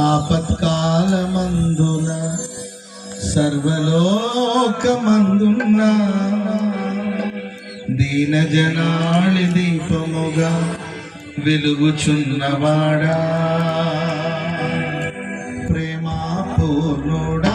ఆపత్కాలమందున దీన దీనజనాళి దీపముగా వెలుగుచున్నవాడా. ప్రేమాపూర్ణుడా.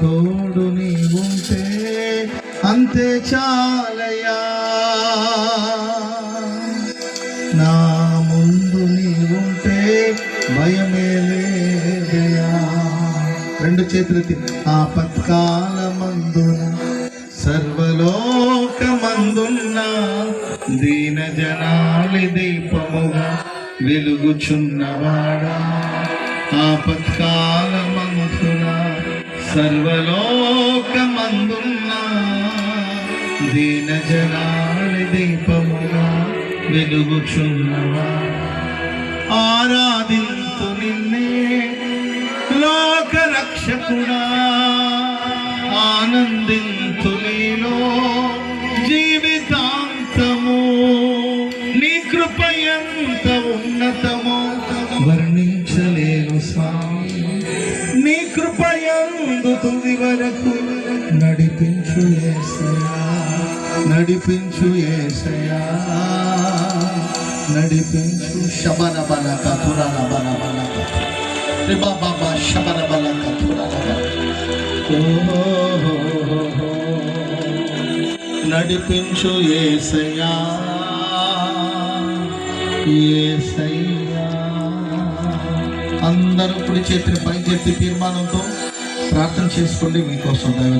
తోడు నీవుంటే అంతే చాలయా నా ముందు నీవుంటే భయమే లేదయా రెండు చేతులు ఆ పత్కాల మందున సర్వలోకమందున్న దీన జనాలి దీపముగా వెలుగుచున్నవాడా ఆ పత్కాల మందున సర్వలోకమందున్న దీన జనాలి దీపముగా వెలుగుచున్నవా? ఆరాధింతు నిన్నే లోక రక్షకుడా ఆనందింతు నీలో జీవితాంతము. నీ కృప ఉన్నతము చివరి వరకు నడిపించు ఏసయా నడిపించు ఏసయా నడిపించు శబన బల కథురల బల బల బాబా శబన బల కథురల నడిపించు ఏసయా ఏసయ్యా. అందరూ ఇప్పుడు చేతులు పైకెత్తి తీర్మానంతో ప్రార్థన చేసుకోండి. మీకోసం